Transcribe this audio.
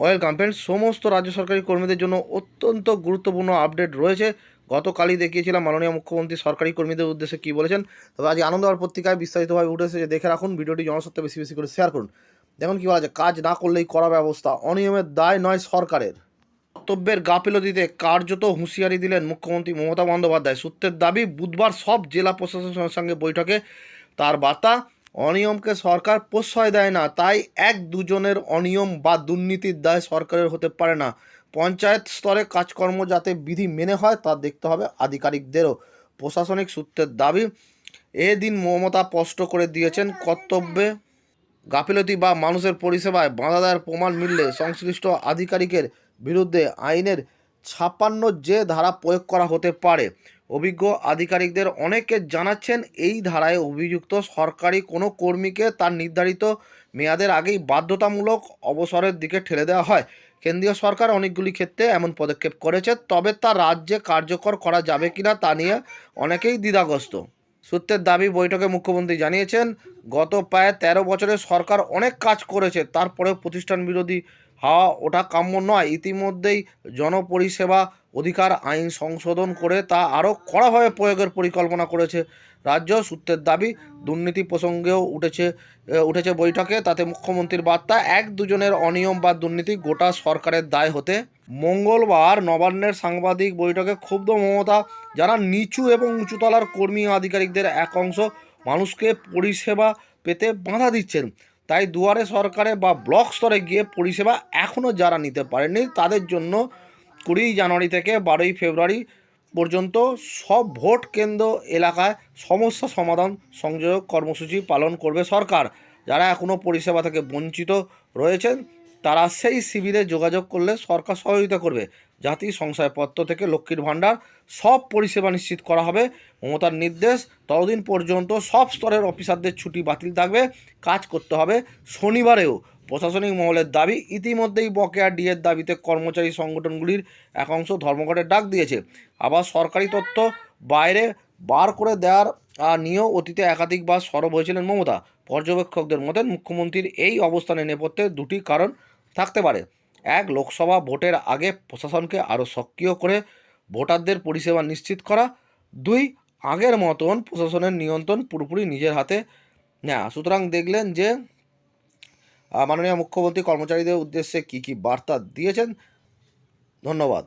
Welcome friends সমস্ত রাজ্য সরকারি কর্মীদের জন্য অত্যন্ত গুরুত্বপূর্ণ আপডেট রয়েছে। গতকালই দেখিয়েছিলাম মাননীয় মুখ্যমন্ত্রী সরকারি কর্মীদের উদ্দেশ্যে কী বলেছেন, তবে আজ আনন্দবার পত্রিকায় বিস্তারিতভাবে উঠেছে যে দেখে রাখুন, ভিডিওটি জনস্বার্থে বেশি বেশি করে শেয়ার করুন। দেখুন কী বলা যায়, কাজ না করলেই করা ব্যবস্থা অনিয়মের দায় নয় সরকারের। কর্তব্যের গাফিলতিতে কার্যত হুঁশিয়ারি দিলেন মুখ্যমন্ত্রী মমতা বন্দ্যোপাধ্যায়। সূত্রের দাবি, বুধবার সব জেলা প্রশাসনের সঙ্গে বৈঠকে। তার বার্তা অনিয়মকে সরকার প্রশ্রয় দেয় না, তাই এক দুজনের অনিয়ম বা দুর্নীতির দায় সরকারের হতে পারে না। পঞ্চায়েত স্তরে কাজকর্ম যাতে বিধি মেনে হয় তা দেখতে হবে আধিকারিকদেরও। প্রশাসনিক সূত্রের দাবি, এদিন মমতা স্পষ্ট করে দিয়েছেন, কর্তব্যে গাফিলতি বা মানুষের পরিষেবায় বাধা দেওয়ার প্রমাণ মিললে সংশ্লিষ্ট আধিকারিকের বিরুদ্ধে আইনের ছাপ্পান্ন যে ধারা প্রয়োগ করা হতে পারে। অভিজ্ঞ আধিকারিকদের অনেকে জানাচ্ছেন, এই ধারায় অভিযুক্ত সরকারি কোনো কর্মীকে তার নির্ধারিত মেয়াদের আগেই বাধ্যতামূলক অবসরের দিকে ঠেলে দেওয়া হয়। কেন্দ্রীয় সরকার অনেকগুলি ক্ষেত্রে এমন পদক্ষেপ করেছে, তবে তা রাজ্যে কার্যকর করা যাবে কিনা তা নিয়ে অনেকেই দ্বিধাগ্রস্ত। সূত্রের দাবি, বৈঠকে মুখ্যমন্ত্রী জানিয়েছেন, গত প্রায় তেরো বছরে সরকার অনেক কাজ করেছে, তারপরেও প্রতিষ্ঠান বিরোধী হওয়া ওটা কাম্য নয়। ইতিমধ্যেই জনপরিষেবা অধিকার, আইন সংশোধন করে তা আরও কড়াভাবে প্রয়োগের পরিকল্পনা করেছে রাজ্য। সূত্রের দাবি, দুর্নীতি প্রসঙ্গেও উঠেছে উঠেছে বৈঠকে। তাতে মুখ্যমন্ত্রীর বার্তা, এক দুজনের অনিয়ম বা দুর্নীতি গোটা সরকারের দায় হতে। মঙ্গলবার নবান্নের সাংবাদিক বৈঠকে ক্ষুব্ধ মমতা যারা নিচু এবং উঁচুতলার কর্মী আধিকারিকদের এক অংশ মানুষকে পরিষেবা পেতে বাধা দিচ্ছেন। তাই দুয়ারে সরকারে বা ব্লক স্তরে গিয়ে পরিষেবা এখনও যারা নিতে পারেননি, তাদের জন্য কুড়ি জানুয়ারি থেকে বারোই ফেব্রুয়ারি পর্যন্ত সব ভোট কেন্দ্র এলাকায় সমস্যা সমাধান সংযোগ কর্মসূচি পালন করবে সরকার। যারা এখনও পরিষেবা থেকে বঞ্চিত রয়েছেন তারা সেই শিবিরে যোগাযোগ করলে সরকার সহযোগিতা করবে। জাতি সংশয়পত্র থেকে লক্ষ্মীর ভাণ্ডার সব পরিষেবা নিশ্চিত করা হবে। মমতার নির্দেশ, ততদিন পর্যন্ত সব স্তরের অফিসারদের ছুটি বাতিল থাকবে, কাজ করতে হবে শনিবারেও। প্রশাসনিক মহলের দাবি, ইতিমধ্যেই বকেয়া ডিএর দাবিতে কর্মচারী সংগঠনগুলির একাংশ ধর্মঘটের ডাক দিয়েছে। আবার সরকারি তথ্য বাইরে বার করে দেওয়ার নিয়েও অতীতে একাধিকবার সরব হয়েছিলেন মমতা। পর্যবেক্ষকদের মতে মুখ্যমন্ত্রীর এই অবস্থানের নেপথ্যে দুটি কারণ থাকতে পারে। এক লোকসভা ভোটের আগে প্রশাসনকে আরও সক্রিয় করে ভোটারদের পরিষেবা নিশ্চিত করা। দুই, আগের মতন প্রশাসনের নিয়ন্ত্রণ পুরোপুরি নিজের হাতে নেওয়া সুতরাং দেখলেন যে মাননীয় মুখ্যমন্ত্রী কর্মচারীদের উদ্দেশ্যে কি কি বার্তা দিয়েছেন। ধন্যবাদ।